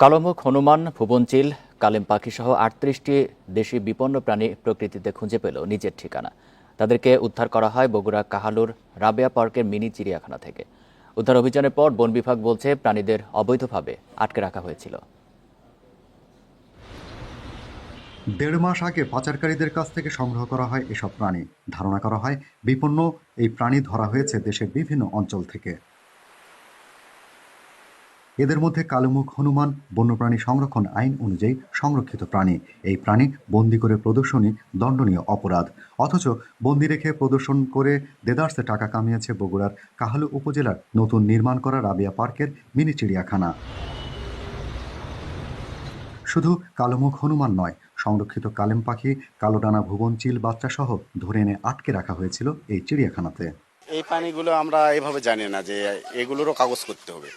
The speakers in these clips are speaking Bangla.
কালোমুখ, হনুমান, ভুবনচিল কালেম পাখি সহ আটত্রিশটি দেশি বিপন্ন প্রাণী প্রকৃতিতে খুঁজে পেল নিজের ঠিকানা। তাদেরকে উদ্ধার করা হয় বগুড়া, কাহালুর, রাবেয়া পার্কের মিনি চিড়িয়াখানা থেকে। উদ্ধার অভিযানের পর বন বিভাগ বলছে, প্রাণীদের অবৈধভাবে আটকে রাখা হয়েছিল। দেড় মাস আগে পাচারকারীদের কাছ থেকে সংগ্রহ করা হয় এসব প্রাণী। ধারণা করা হয়, বিপন্ন এই প্রাণী ধরা হয়েছে দেশের বিভিন্ন অঞ্চল থেকে। এদের মধ্যে কালুমুখ, হনুমান, বন্যপ্রাণী সংরক্ষণ আইন অনুযায়ী সংরক্ষিত প্রাণী। এই প্রাণী বন্দি করে প্রদর্শনী দণ্ডনীয় অপরাধ। অথচ বন্দি রেখে প্রদর্শন করে দেদার্সে টাকা কামিয়েছে বগুড়ার কাহালু উপজেলার নতুন নির্মাণ করা রাবিয়া পার্কের মিনি চিড়িয়াখানা। শুধু কালোমুখ, হনুমান নয়, সংরক্ষিত কালেম পাখি, কালোডানা ভুবন, চিল বাচ্চা সহ ধরে এনে আটকে রাখা হয়েছিল এই চিড়িয়াখানাতে। এই প্রাণীগুলো আমরা এভাবে জানি না যে এগুলোরও কাগজ করতে হবে।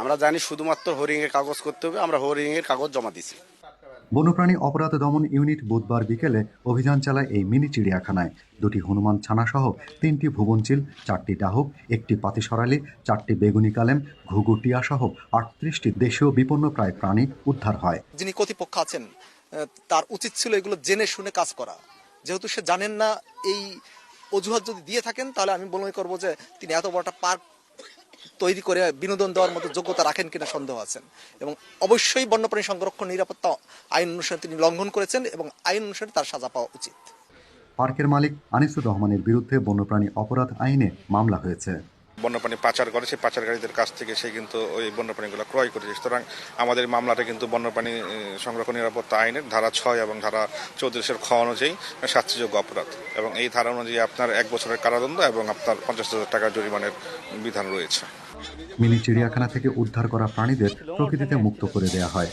আমরা জানি শুধুমাত্র হরিং এর কাগজ করতে হবে আমরা হরিং এর কাগজ জমা দিছি। বন্যপ্রাণী অপরাধ দমন ইউনিট বুধবার বিকেলে অভিযান চালায় এই মিনি চিড়িয়াখানায়। দুটি হনুমান ছানা সহ তিনটি ভুবনচিল চারটি ডাহুক একটি পাতিসরালি চারটি বেগুনি কালেম ঘুঘুটিয়া সহ আটত্রিশটি দেশীয় বিপন্ন প্রায় প্রাণী উদ্ধার হয়। যিনি কর্তৃপক্ষ আছেন তার উচিত ছিল এগুলো জেনে শুনে কাজ করা। যেহেতু সে জানেন না এই অজুহাত যদি দিয়ে থাকেন তাহলে আমি মনে করব যে তিনি এত বড় একটা পার্ক তৈরি করে বিনোদন দেওয়ার মতো যোগ্যতা রাখেন কিনা সন্দেহ আছেন এবং অবশ্যই বন্যপ্রাণী সংরক্ষণ নিরাপত্তা আইন অনুসারে তিনি লঙ্ঘন করেছেন এবং আইন অনুসারে তার সাজা পাওয়া উচিত। পার্কের মালিক আনিসুর রহমানের বিরুদ্ধে বন্যপ্রাণী অপরাধ আইনে মামলা হয়েছে। বন্যপ্রাণী পাচার করে, সেই পাচারকারীদের কাছ থেকে সে কিন্তু ওই বন্যপ্রাণীগুলো ক্রয় করেছে সুতরাং আমাদের মামলাটা কিন্তু বন্যপ্রাণী সংরক্ষণ নিরাপত্তা আইনের ধারা ছয় এবং ধারা চৌত্রিশের খ অনুযায়ী শাস্তিযোগ্য অপরাধ। এবং এই ধারা অনুযায়ী আপনার এক বছরের কারাদণ্ড এবং আপনার পঞ্চাশ হাজার টাকা জরিমানের বিধান রয়েছে। মিনি চিড়িয়াখানা থেকে উদ্ধার করা প্রাণীদের প্রকৃতিতে মুক্ত করে দেয়া হয়।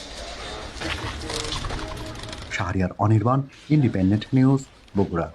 Shahriar Anirban independent news Bogura.